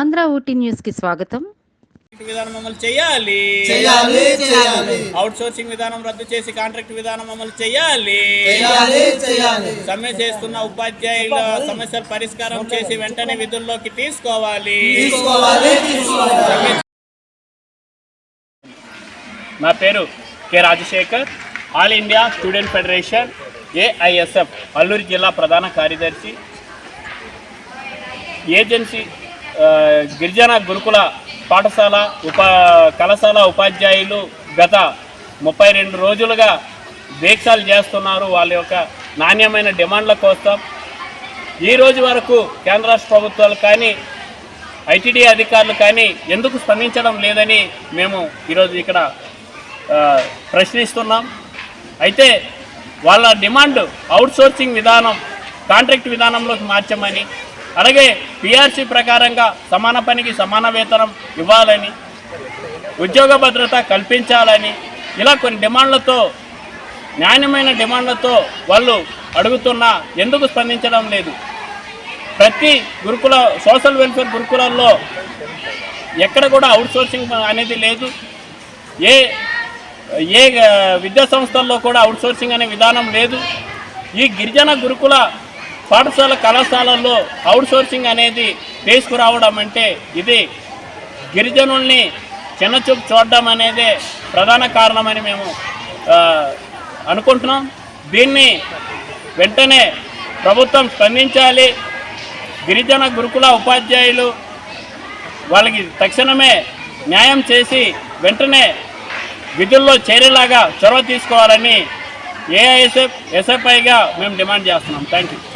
ఆంధ్ర ఊటీ న్యూస్కి స్వాగతం విధానం అమలు చేయాలి. చేయాలి చేయాలి. అవుట్ సోర్సింగ్ విధానం రద్దు చేసి కాంట్రాక్ట్ విధానం అమలు చేయాలి. చేయాలి చేయాలి. సమ్మె చేస్తున్న ఉపాధ్యాయుల సమస్యల పరిష్కారం చేసి వెంటనే విధుల్లోకి తీసుకోవాలి. తీసుకోవాలి తీసుకోవాలి. నా పేరు K Rajasekhar all India student federation AISF Alluru జిల్లా ప్రధాన కార్యదర్శి. ఏజెన్సీ గిరిజన గురుకుల పాఠశాల ఉపా కళాశాల ఉపాధ్యాయులు గత ముప్పై రెండు రోజులుగా దీక్షలు చేస్తున్నారు. వాళ్ళ యొక్క నాణ్యమైన డిమాండ్ల కోసం ఈ రోజు వరకు కేంద్ర రాష్ట్ర ప్రభుత్వాలు కానీ ఐటీడీ అధికారులు కానీ ఎందుకు స్పందించడం లేదని మేము ఈరోజు ఇక్కడ ప్రశ్నిస్తున్నాం. అయితే వాళ్ళ డిమాండ్ అవుట్సోర్సింగ్ విధానం కాంట్రాక్ట్ విధానంలోకి మార్చమని అలాగే పిఆర్సీ ప్రకారంగా సమాన పనికి సమాన వేతనం ఇవ్వాలని ఉద్యోగ భద్రత కల్పించాలని ఇలా కొన్ని డిమాండ్లతో న్యాయమైన డిమాండ్లతో వాళ్ళు అడుగుతున్నా ఎందుకు స్పందించడం లేదు. ప్రతి గురుకుల సోషల్ వెల్ఫేర్ గురుకులాల్లో ఎక్కడ కూడా అవుట్ సోర్సింగ్ అనేది లేదు. ఏ ఏ విద్యా సంస్థల్లో కూడా అవుట్ సోర్సింగ్ అనే విధానం లేదు. ఈ గిరిజన గురుకుల పాఠశాల కళాశాలల్లో అవుట్సోర్సింగ్ అనేది తీసుకురావడం అంటే ఇది గిరిజనుల్ని చిన్నచూపు చూడడం అనేదే ప్రధాన కారణమని మేము అనుకుంటున్నాం. దీన్ని వెంటనే ప్రభుత్వం స్పందించాలి. గిరిజన గురుకుల ఉపాధ్యాయులు వాళ్ళకి తక్షణమే న్యాయం చేసి వెంటనే విధుల్లో చేరేలాగా చొరవ తీసుకోవాలని ఏఐఎస్ఎఫ్ ఎస్ఎఫ్ఐగా మేము డిమాండ్ చేస్తున్నాం. Thank you